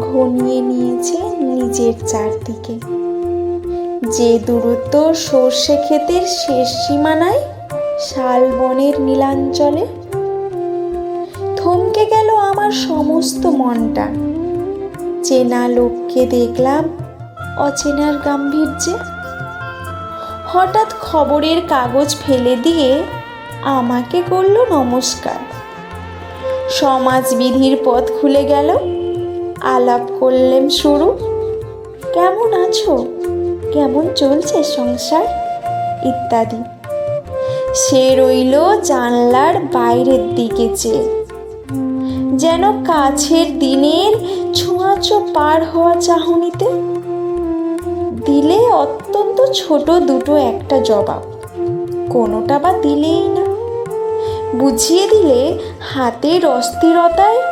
ঘনিয়ে নিয়েছে নিজের চারদিকে। যে দূরত্ব সর্ষে ক্ষেতের শেষ সীমানায় শালবনের নীলাঞ্চলে। থমকে গেল আমার সমস্ত মনটা। চেনা লোককে দেখলাম অচেনার গাম্ভীর্যে। হঠাৎ খবরের কাগজ ফেলে দিয়ে আমাকে করল নমস্কার। সমাজবিধির পথ খুলে গেল। আলাপ করলেন শুরু। কেমন আছো? কেমন চলছে সংসার? ইত্যাদি। সে রইল জানলার বাইরের দিকে চেয়ে। যেন কাছের দিনের ছোঁয়াচো পার হওয়া চাহনিতে দিলে অত্যন্ত ছোট দুটো একটা জবাব। কোনোটা বা দিলেই না। বুঝিয়ে দিলে হাতের অস্থিরতায়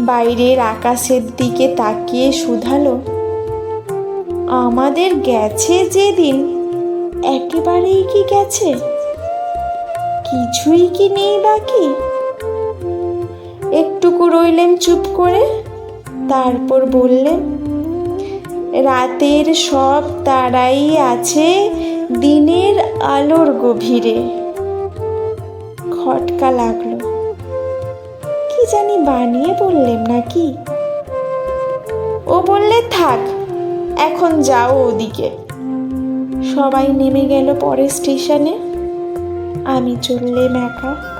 বাইরের আকাশের দিকে তাকিয়ে শুধালো। আমাদের গেছে যেদিন, একেবারেই কি গেছে? কিছুই কি নেই বাকি? একটুকু রইলেন চুপ করে, তারপর বললেন, রাতের সব তারাই আছে দিনের আলোর গভীরে। খটকা লাগল। জানি বানিয়ে বললেন নাকি? ও বললে, থাক, এখন যাও ওদিকে। সবাই নেমে গেল পরে স্টেশনে। আমি চললেম একা।